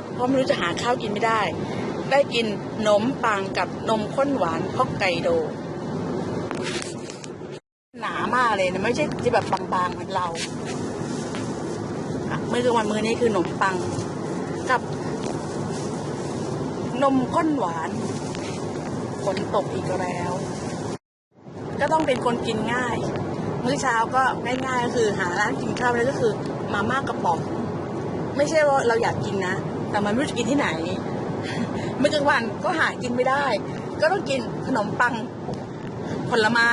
ถเพราะไม่รู้จะหาข้าวกินไม่ได้ ได้กินขนมปังกับนมข้นหวานฮอกไกโด หนามากเลยนะไม่ใช่ที่แบบบางๆเหมือนเราอะมื้อกลางวันมื้อนี้คือขนมปังกับ นมข้นหวานฝนตกอีกแล้ว ก็ต้องเป็นคนกินง่าย มื้อเช้าก็ง่ายๆก็คือหาร้านกินข้าวเลยก็คือ มาม่ากระป๋อง ไม่ใช่ว่าเราอยากกินนะ แต่มันไม่รู้จะกินที่ไหนเมื้อกลางวันก็หากินไม่ได้ ก็ต้องกินขนมปัง ผลไม้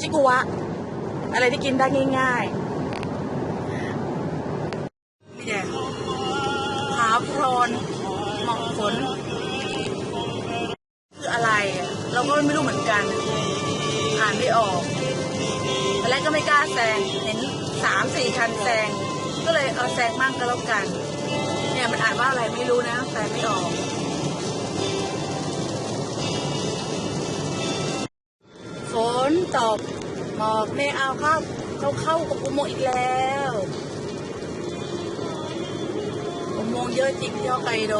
ชิกุวะ อะไรที่กินได้ง่ายๆเนี่ยหาโพรนหมอกฝนคืออะไร เราก็ไม่รู้เหมือนกัน อ่านไม่ออกตอนแรกก็ไม่กล้าแซงเห็นสามสี่คันแซงก็เลยเอาแซงมั่งก็แล้วกัน เนี่ยมันอ่านว่าอะไรไม่รู้นะแปลไม่ออก ฝนตกหมอกไม่เอาเข้าเขาเข้ากับอุโมงค์อีกแล้วอุโมงค์เยอะจริงที่ฮอกไกโด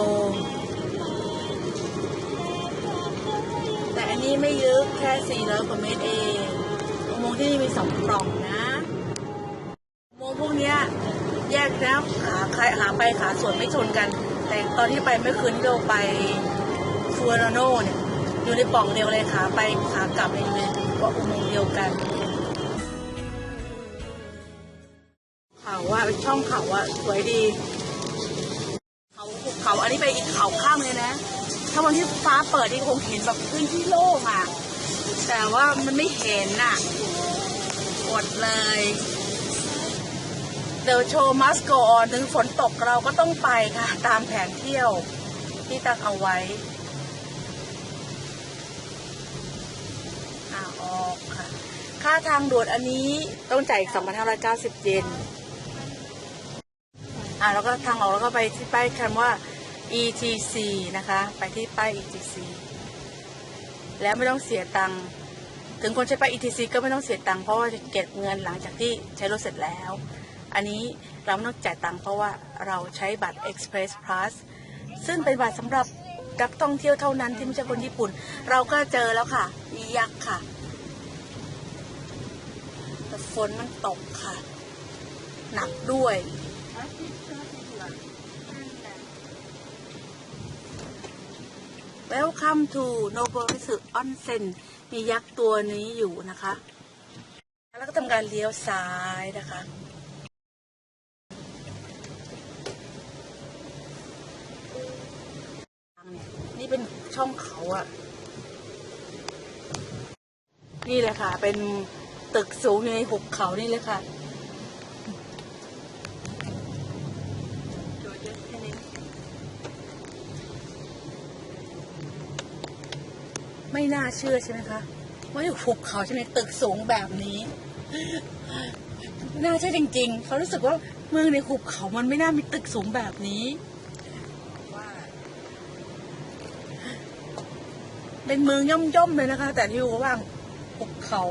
แต่อันนี้ไม่ลึกแค่400กว่าเมตรเองอุโมงค์ที่นี่มีสองปล่องนะ อุโมงค์พวกเนี้ยแยกแล้วขาใครขาไปขาส่วนไม่ชนกัน แต่ตอนที่ไปเมื่อคืนที่เราไปฟูเรโนเนี่ยอยู่ในป่องเดียวเลยขาไปขากลับเลยอยู่ในก็อุโมงค์เดียวกันเขาว่าช่องเขาอะสวยดีเขาเขาอันนี้ไปอีกเขาข้ามเลยนะ ถ้าวันที่ฟ้าเปิดนี่คงเห็นแบบพื้นที่โล่งอะแต่ว่ามันไม่เห็นน่ะอดเลย เดี๋ยวโชว์มัสโกออนถึงฝนตกเราก็ต้องไปค่ะ ตามแผนเที่ยวที่ตั้งเอาไว้อ่าออกค่ะ ค่าทางด่วนอันนี้ต้องจ่ายอีก 2,590 เยนอ่าแล้วก็ทางออกแล้วก็ไปที่ป้ายคำว่า ETC นะคะ ไปที่ป้าย ETC แล้วไม่ต้องเสียตังค์ถึงคนใช้ป้าย ETC ก็ไม่ต้องเสียตังค์เพราะว่าจะเก็บเงินหลังจากที่ใช้รถเสร็จแล้ว อันนี้เราไม่ต้องจ่ายตังค์เพราะว่าเราใช้บัตร Express Plus ซึ่งเป็นบัตรสำหรับนักท่องเที่ยวเท่านั้นที่ไม่ใช่คนญี่ปุ่น เราก็เจอแล้วค่ะ มียักษ์ค่ะแต่ฝนมันตกค่ะ หนักด้วย Welcome to Noborisu Onsen มียักษ์ตัวนี้อยู่นะคะ แล้วก็ทำการเลี้ยวซ้ายนะคะ ช่องเขาอะนี่เลยค่ะ เป็นตึกสูงอยู่ในหุบเขานี่เลยค่ะไม่น่าเชื่อใช่ไหมคะว่าอยู่หุบเขาใช่ไหมตึกสูงแบบนี้น่าเชื่อจริง ๆ เขารู้สึกว่าเมืองในหุบเขามันไม่น่ามีตึกสูงแบบนี้ เป็นเมืองย่อมๆเลยนะคะ แต่ที่อยู่ว่างภูเขา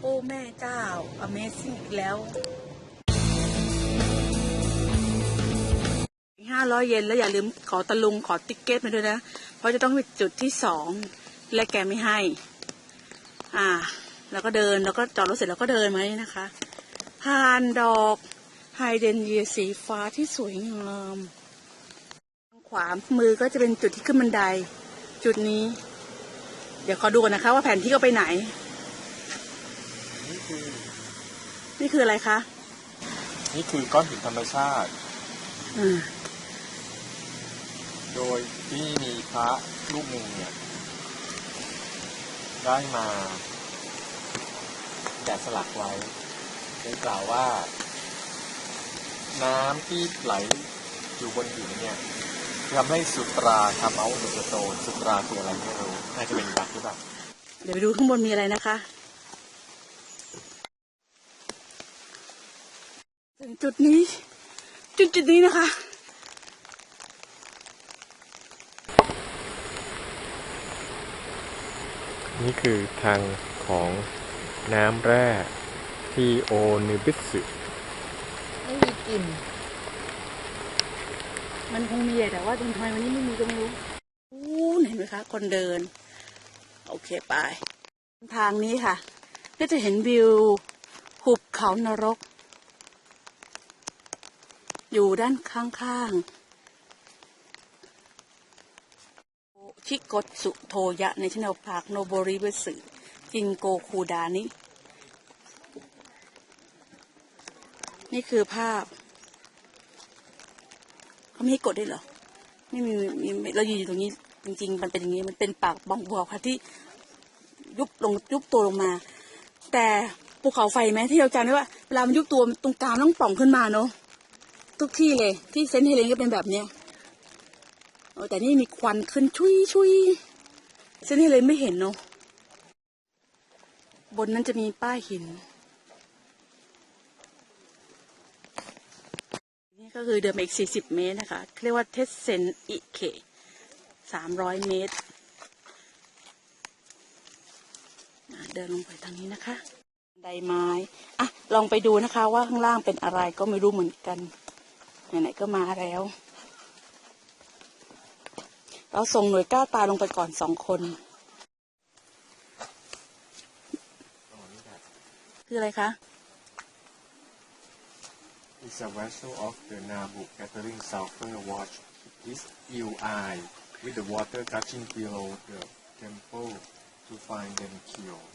โอ้แม่เจ้า Amazing อีกแล้วห้าร้อยเยนแล้วอย่าลืมขอตะลุงขอติ๊กเก็ตมาด้วยนะ เพราะจะต้องไปจุดที่สองและแกไม่ให้ อ่า แล้วก็เดินแล้วก็จอดรถเสร็จแล้วก็เดินมานี่นะคะ ผ่านดอกไฮเดนเยียสีฟ้าที่สวยงามขวามือก็จะเป็นจุดที่ขึ้นบันได จุดนี้ เดี๋ยวขอดูก่อนนะคะ ว่าแผนที่ก็ไปไหน นี่คือ นี่คืออะไรคะนี่คือก้อนหินธรรมชาติอืมโดยที่มีพระรูปหนึ่งเนี่ย ได้มาแกะสลักไว้โดยกล่าวว่า น้ำที่ไหลอยู่บนหินเนี่ย ทำให้สุตราทำเอาสุตโตนสุตราคืออะไรไม่รู้น่าจะเป็นยักษ์หรือเปล่าเดี๋ยวไปดูข้างบนมีอะไรนะคะ ถึงจุดนี้ จุดจุดนี้นะคะ นี่คือทางของน้ำแร่ที่โอนิบิสึไม่มีกลิ่น มันคงมีแต่ว่าทำไมวันนี้ไม่มีก็ไม่รู้อู้เห็นไหมคะ คนเดิน โอเคไปทางนี้ค่ะ ก็จะเห็นวิวหุบเขานรก อยู่ด้านข้างๆชิโกตสุโทยะในชนลพาร์คโนโบริเวสึจินโกคูดานิ นี่คือภาพ ไม่ให้กดได้เหรอไม่มีมีมีเรายืนอยู่ตรงนี้จริง ๆ มันเป็นอย่างนี้มันเป็นปากบองบัวค่ะที่ยุบลงยุบตัวลงมา แต่ภูเขาไฟไหมที่เราจำได้ว่าเวลามันยุบตัวตรงกลางต้องป่องขึ้นมาเนาะทุกที่เลย ที่เซนต์เฮเลนก็เป็นแบบเนี้ยโอ้แต่นี่มีควันขึ้นชุยชุยเซนต์เฮเลนไม่เห็นเนาะบนนั้นจะมีป้ายหิน ก็คือเดินมาอีก 40 เมตรนะคะ เรียกว่าเทสเซนอิเค300 เมตร เดินลงไปทางนี้นะคะบันไดไม้อะลองไปดูนะคะว่าข้างล่างเป็นอะไรก็ไม่รู้เหมือนกัน ไหนๆก็มาแล้ว เราส่งหน่วยกล้าตาลงไปก่อนสองคน คืออะไรคะ is a vessel of the Nabu gathering sulfur watch is UI with the water gushing below the temple to find them killed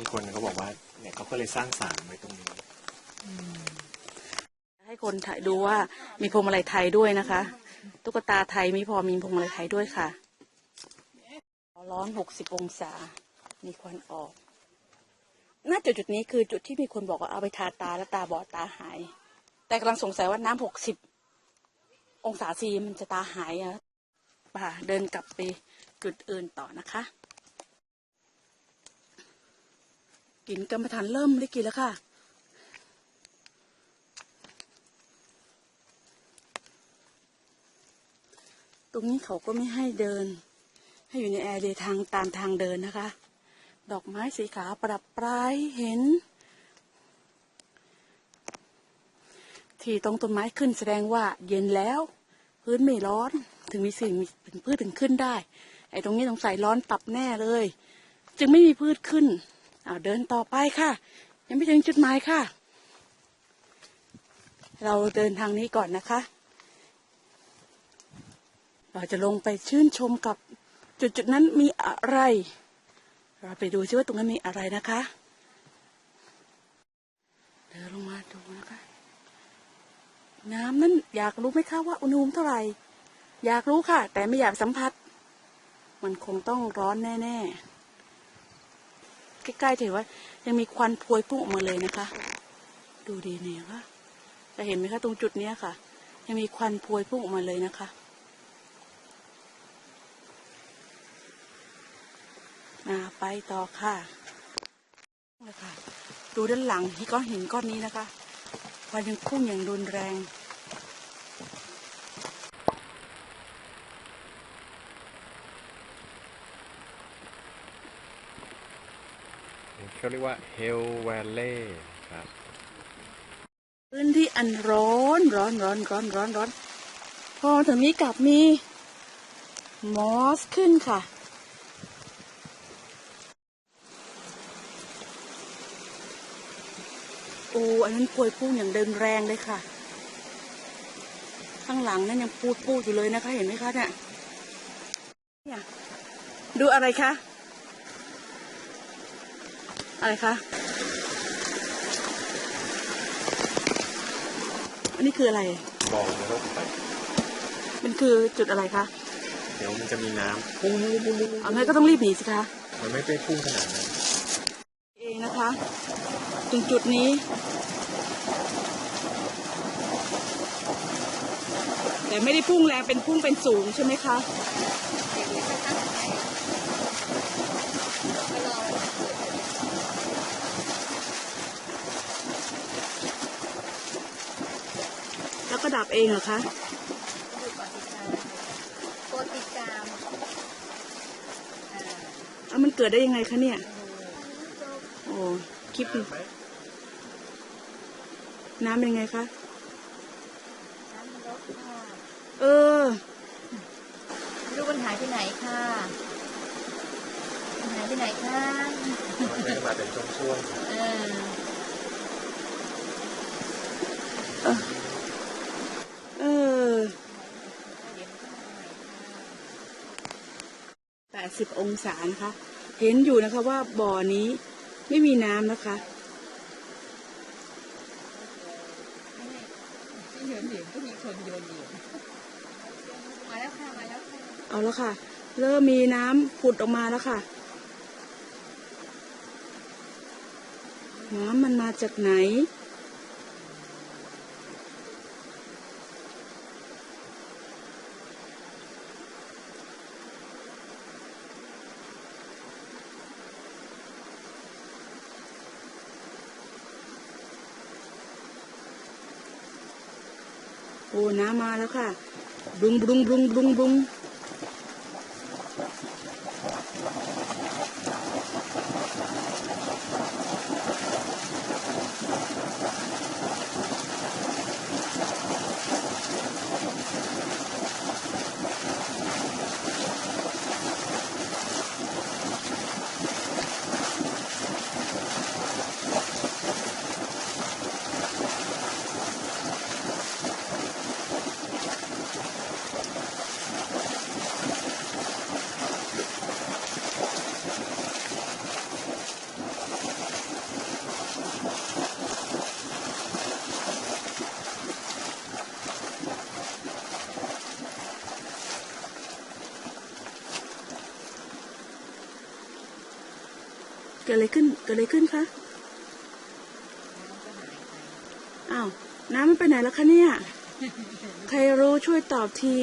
มีคนเขาบอกว่าเนี่ยเขาก็เลยสร้างศาลไว้ตรงนี้ ให้คนถ่ายดูว่ามีพวงมาลัยไทยด้วยนะคะ ตุ๊กตาไทยม่พอมีพวงมาลัยไทยด้วยค่ะ ร้อนหกสิบองศา มีควันออก น่าจุดจุดนี้คือจุดที่มีคนบอกว่าเอาไปทาตาแล้วตาบอดตาหาย แต่กำลังสงสัยว่าน้ำหกสิบองศาซีมันจะตาหายอะป่าเดินกลับไปจุดอื่นต่อนะคะ กินกรรมฐานเริ่มได้กินแล้วค่ะ ตรงนี้เขาก็ไม่ให้เดิน ให้อยู่ในแอร์เดย์ทางตามทางเดินนะคะ ดอกไม้สีขาวประดับปลายเห็น ที่ตรงต้นไม้ขึ้นแสดงว่าเย็นแล้ว พื้นไม่ร้อนถึงมีสิ่งมีถึงพืชถึงขึ้นได้ ไอ้ตรงนี้ต้องใส่ร้อนปรับแน่เลย จึงไม่มีพืชขึ้นอ้าเดินต่อไปค่ะ ยังไม่ถึงจุดหมายค่ะ เราเดินทางนี้ก่อนนะคะ เราจะลงไปชื่นชมกับจุดจุดๆนั้นมีอะไร เราไปดูซิว่าตรงนั้นมีอะไรนะคะ เดินลงมาดูนะคะ น้ำนั้นอยากรู้ไหมคะว่าอุณหภูมิเท่าไหร่ อยากรู้ค่ะ แต่ไม่อยากสัมผัส มันคงต้องร้อนแน่ๆ ใกล้ๆจะเห็นว่า ยังมีควันพวยพุ่งออกมาเลยนะคะ ดูดีเนี่ยค่ะจะเห็นไหมคะตรงจุดเนี้ยค่ะ ยังมีควันพวยพุ่งออกมาเลยนะคะ อ่าไปต่อค่ะเลยค่ะดูด้านหลังที่ก้อนหินก้อนนี้นะคะควันยังพุ่งอย่างรุนแรงเขาเรียกว่า Hell Valley ครับพื้นที่อันร้อนร้อนร้อนร้อนร้อนร้อนพอถึงนี้กลับมีมอสขึ้นค่ะ โอ้อันนั้นพวยพุ่งอย่างเดินแรงเลยค่ะ ข้างหลังนั่นยังพูดพูดอยู่เลยนะคะ เห็นไหมคะเนี่ยเนี่ยดูอะไรคะอะไรคะอันนี้คืออะไรบอกนรกไปมันคือจุดอะไรคะเดี๋ยวมันจะมีน้ำปุ้งปุ้งปุ้งปุ้งเอางั้นก็ต้องรีบหนีสิคะมันไม่ไปพุ่งขนาดนั้นเอง นะคะ ตรงจุดนี้ แต่ไม่ได้พุ่งแรงเป็นพุ่งเป็นสูงใช่ไหมคะแล้วก็ดับเองเหรอคะกดติดตามอะมันเกิดได้ยังไงคะเนี่ยโอ้ค ลิปนี้น้ำเป็นยังไงคะน้ำลดค่ะเออไม่รู้มันหายไปไหนค่ะมันหายไปไหนคะมันก็จะมาเป็นช่วงเออเออแปดสิบองศานะคะ เห็นอยู่นะคะว่าบ่อนี้ ไม่มีน้ำนะคะที่โยนเหรียญก็มีคนโยนเหรียญมาแล้วค่ะมาแล้วค่ะเอาแล้วค่ะ เริ่มมีน้ำผุดออกมาแล้วค่ะ น้ำมันมาจากไหน โอ้น้ำมาแล้วค่ะบุงบุงบุงบุงบรุง กิดอะไรขึ้น เกิดอะไรขึ้นคะอ้าวน้ำมันไปไหนแล้วคะเนี่ย ใครรู้ช่วยตอบที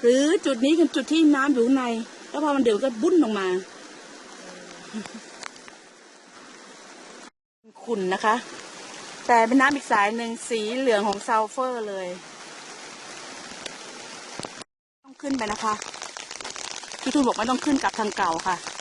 หรือจุดนี้คือจุดที่น้ำอยู่ใน แล้วพอมันเดือดก็บุ้นออกมาขุ่นนะคะ แต่เป็นน้ำอีกสายหนึ่งสีเหลืองของซัลเฟอร์เลย ต้องขึ้นไปนะคะ ตูนบอกไม่ต้องขึ้นกลับทางเก่าค่ะ